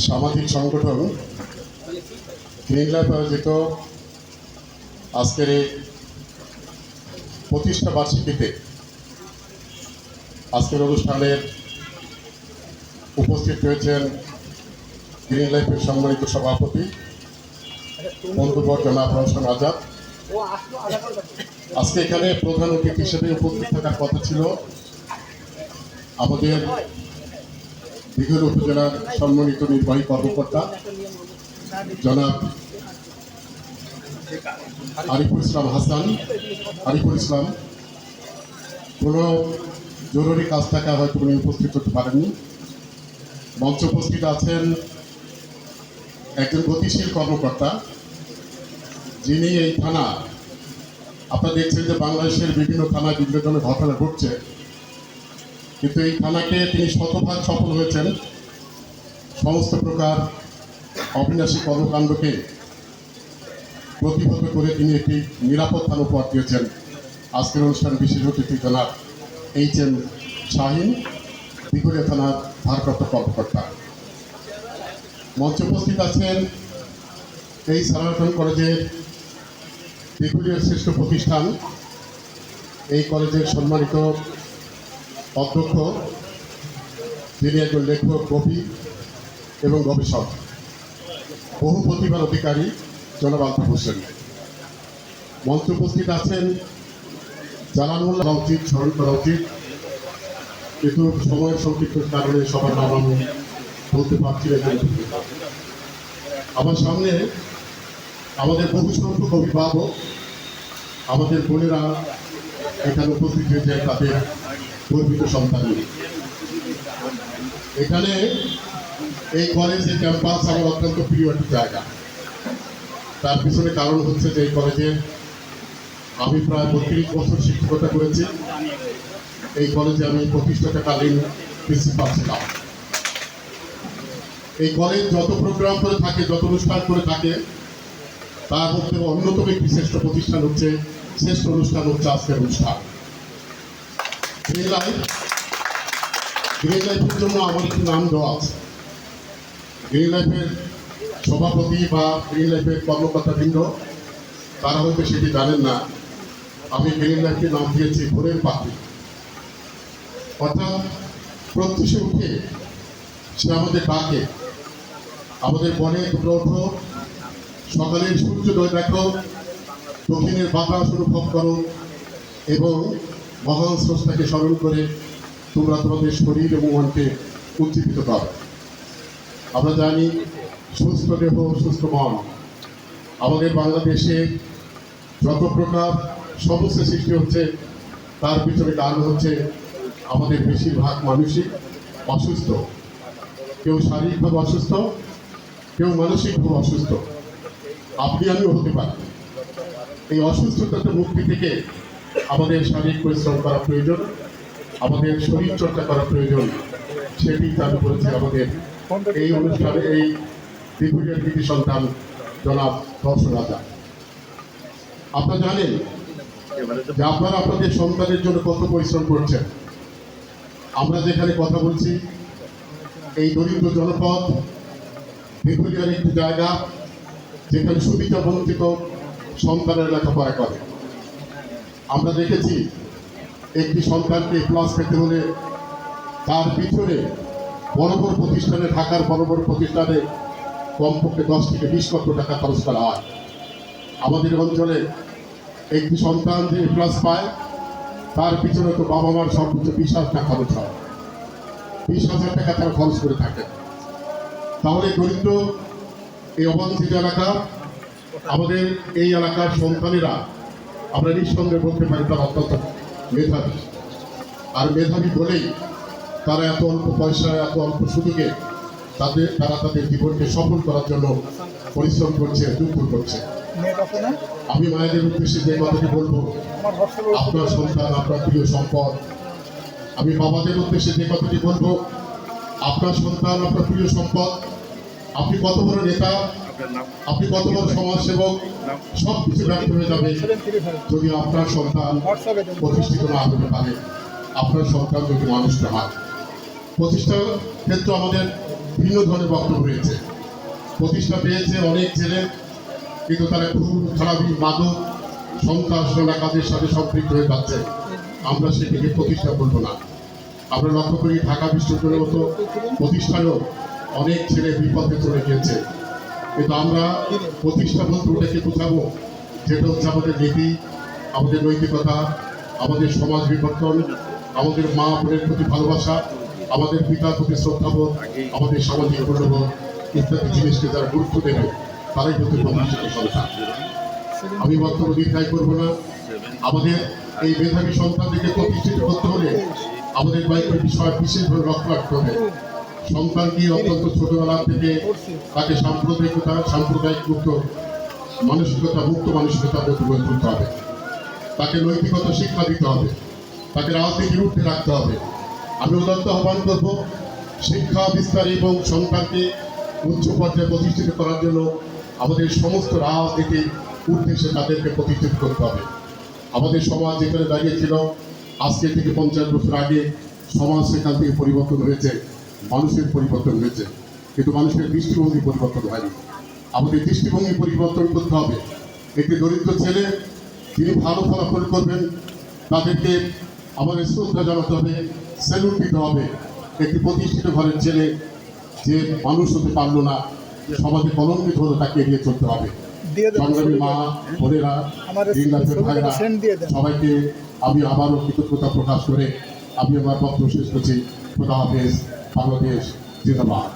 সামাজিক সংগঠন গ্রিনল্যাব আয়োজিত আজকের প্রতিষ্ঠা বার্ষিকীতে আজকের অনুষ্ঠানের উপস্থিত হয়েছেন গ্রিন লাইফের সম্মানিত সভাপতি বন্ধুবর জনাব রওশন আজাদ। আজকে এখানে প্রধান অতিথি হিসেবে উপস্থিত থাকার কথা ছিল আমাদের দিঘল উপজেলার সম্মানিত নির্বাহী কর্মকর্তা, জনাব আরিফুল ইসলাম হাসান। আরিফুল ইসলাম, কোনো জরুরি কাজ থাকা হয়তো উনি উপস্থিত হতে পারেননি। মঞ্চ উপস্থিত আছেন একজন গতিশীল কর্মকর্তা, যিনি এই থানা, আপনারা দেখছেন যে বাংলাদেশের বিভিন্ন থানায় বিভিন্ন ধরনের ঘটনা ঘটছে। কিন্তু এই থানাকে তিনি শতভাগ সফল হয়েছেন। সমস্ত প্রকার অবিনাশী কর্মকাণ্ডকে প্রতিহত করে তিনি একটি নিরাপদ থানা উপহার দিয়েছেন। আজকের অনুষ্ঠান বিশেষ অতিথি জনাব এইচ এম শাহিন বিকুলিয়া থানার ভারপ্রাপ্ত কর্মকর্তা। মঞ্চে উপস্থিত আছেন এই সারাটন কলেজের বিকুলিয়ার শ্রেষ্ঠ প্রতিষ্ঠান, এই কলেজের সম্মানিত অধ্যক্ষ, যিনি একজন লেখক, কবি এবং গবেষক, বহু প্রতিভার অধিকারী জনাব আলতাফ হোসেন। মঞ্চে উপস্থিত আছেন হওয়া উচিত স্মরণ করা উচিত কিন্তু সময়ের সংক্ষিপ্ত কারণে সবার নাম আমি বলতে পারছি না আমার সামনে আমাদের বহু সংখ্যক অভিভাবক, আমাদের বোনেরা এখানে উপস্থিত হয়েছে তাদের গর্বিত সন্তান এখানে এই কলেজের ক্যাম্পাস আমার অত্যন্ত প্রিয় একটি জায়গা। তার পিছনে কারণ হচ্ছে যে এই কলেজে আমি প্রায় বত্রিশ বছর শিক্ষকতা করেছি। এই কলেজে আমি প্রতিষ্ঠাতাকালীন প্রিন্সিপাল ছিলাম। এই কলেজ যত প্রোগ্রাম করে থাকে, যত অনুষ্ঠান করে থাকে, তার মধ্যে অন্যতম একটি শ্রেষ্ঠ প্রতিষ্ঠান হচ্ছে, শ্রেষ্ঠ অনুষ্ঠান হচ্ছে আজকের অনুষ্ঠান। গ্রিন লাইফ গ্রিন লাইফের জন্য আমার একটি নাম দেওয়া আছে। গ্রিন লাইফের সভাপতি বা গ্রিন লাইফের কর্মকর্তা বৃন্দ তারা হয়তো সেটি জানেন না। আমি গ্রিন লাইফকে নাম দিয়েছি ভোরের পাখি। অর্থাৎ প্রত্যুষে উঠে সে আমাদের ডাকে। আমাদের বনে দুটো ওঠো সকালের সূর্যোদয় দেখো দক্ষিণের বাতাস অনুভব করো এবং মহান স্রষ্টাকে স্মরণ করে তোমরা তোমাদের শরীর এবং মনকে উজ্জীবিত করো। আমরা জানি সুস্থ দেহ, সুস্থ মন। আমাদের বাংলাদেশে যত প্রকার সমস্যা সৃষ্টি হচ্ছে, তার পিছনে কারণ হচ্ছে আমাদের বেশিরভাগ মানুষই অসুস্থ। কেউ শারীরিকভাবে অসুস্থ কেউ মানসিকভাবে অসুস্থ, আপনি আমি হতে পারি। এই অসুস্থতাতে মুক্তি থেকে আমাদের শারীরিক পরিশ্রম করা প্রয়োজন, আমাদের শরীর চর্চা করা প্রয়োজন, সেটি চালু করেছে আমাদের এই অনুষ্ঠানে, এই ত্রিপুরের কৃতি সন্তান জনাব দর্শন রাজা। আপনারা জানেন যে আপনারা আপনাদের সন্তানের জন্য কত পরিশ্রম করছেন। আমরা যেখানে কথা বলছি, এই দরিদ্র জনপদ বেগুলিয়ার একটি জায়গা যেখানে সুবিধা বঞ্চিত সন্তানের লেখাপড়া করে। আমরা দেখেছি একটি সন্তানকে প্লাস পেতে হলে তার পিছনে বড় বড় প্রতিষ্ঠানে ঢাকার বড় বড় প্রতিষ্ঠানে কমপক্ষে দশ থেকে বিশ লক্ষ টাকা খরচ করা হয়। আমাদের অঞ্চলে একটি সন্তান যে প্লাস পায়, তার পিছনে তো বাবা মার সর্বোচ্চ বিশ হাজার টাকা খরচ হয়। বিশ হাজার টাকা তারা খরচ করে থাকে তাহলে দরিদ্র এই অবাঞ্ছিত এলাকা আমাদের এই এলাকার সন্তানেরা আমরা নিঃসন্দেহে বলতে পারি তারা অত্যন্ত মেধাবী। আর মেধাবী বলেই তারা এত অল্প পয়সা এত অল্প সুযোগে তাদের তারা তাদের জীবনকে সফল করার জন্য পরিশ্রম করছে যুদ্ধ করছে। আমি মায়েদের উদ্দেশ্যে যে কথাটি বলব আপনার সন্তান আপনার প্রিয় সম্পদ আমি বাবাদের উদ্দেশ্যে যে কথাটি বলব আপনার সন্তান আপনার প্রিয় সম্পদ আপনি কত বড় নেতা আপনি কত বড় সমাজসেবক সব কিছু ব্যর্থ হয়ে যাবে যদি আপনার সন্তান প্রতিষ্ঠিত না হতে পারে। আপনার সন্তান যদি মানুষ না হয়। প্রতিষ্ঠার ক্ষেত্রে আমাদের ভিন্ন ধরনের বক্তব্য রয়েছে। প্রতিষ্ঠা পেয়েছে অনেক ছেলে কিন্তু তারা খুব খারাপি মাদক সন্ত্রাস কাজের সাথে সম্পৃক্ত হয়ে যাচ্ছে। আমরা সেটিকে প্রতিষ্ঠা করব না। আমরা লক্ষ্য করি ঢাকা বিশ্ববিদ্যালয়ের মতো প্রতিষ্ঠানেও অনেক ছেলে বিপদে চলে গিয়েছে। কিন্তু আমরা প্রতিষ্ঠা বলতে ওটাকে বোঝাবো, যেটা হচ্ছে আমাদের নীতি, আমাদের নৈতিকতা, আমাদের সমাজ বিবর্তন, আমাদের মা বোনের প্রতি ভালোবাসা, আমাদের পিতার প্রতি শ্রদ্ধাবোধ, আমাদের সামাজিক মূল্যবোধ ইত্যাদি জিনিসকে যারা গুরুত্ব দেবে, তারাই হচ্ছে প্রতিষ্ঠিত সন্তান। আমি বক্তব্য দীর্ঘায় করব না। আমাদের এই মেধাবী সন্তানদেরকে প্রতিষ্ঠিত করতে হলে আমাদের কয়েকটি বিষয় বিশেষভাবে লক্ষ্য রাখতে হবে সন্তানকে অত্যন্ত ছোটবেলা থেকে তাকে সাম্প্রদায়িকতা সাম্প্রদায়িক মুক্ত মানসিকতা মুক্ত মধ্যে গড়ে তুলতে হবে। তাকে নৈতিকতা শিক্ষা দিতে হবে। তাকে রাজনীতির ঊর্ধ্বে রাখতে হবে। আমি উদাত্ত আহ্বান করব শিক্ষা বিস্তার এবং সন্তানকে উচ্চ পর্যায়ে প্রতিষ্ঠিত করার জন্য আমাদের সমস্ত রাজনীতির উদ্দেশ্যে তাদেরকে প্রতিষ্ঠিত করতে হবে। আমাদের সমাজ যেখানে দাঁড়িয়েছিল আজকে থেকে পঞ্চাশ বছর আগে সমাজ সেখান থেকে পরিবর্তন হয়েছে মানুষের পরিবর্তন হয়েছে। কিন্তু মানুষের দৃষ্টিভঙ্গি পরিবর্তন হয়নি। আমাদের দৃষ্টিভঙ্গি পরিবর্তন করতে হবে। একটি দরিদ্র ছেলে তিনি ভালো ফলাফল করবেন তাদেরকে আমাদের শ্রদ্ধা জানাতে হবে স্যালুট দিতে হবে। একটি প্রতিষ্ঠিত ঘরের ছেলে যে মানুষ হতে পারল না সমাজে কলঙ্কিত হলো তাকে এড়িয়ে চলতে হবে। সংগ্রামী মা বোনেরা। সবাইকে আমি আবারও কৃতজ্ঞতা প্রকাশ করে আমি আমার বক্তব্য শেষ করছি। খোদা হাফেজ বাংলাদেশ জিন্দাবাদ।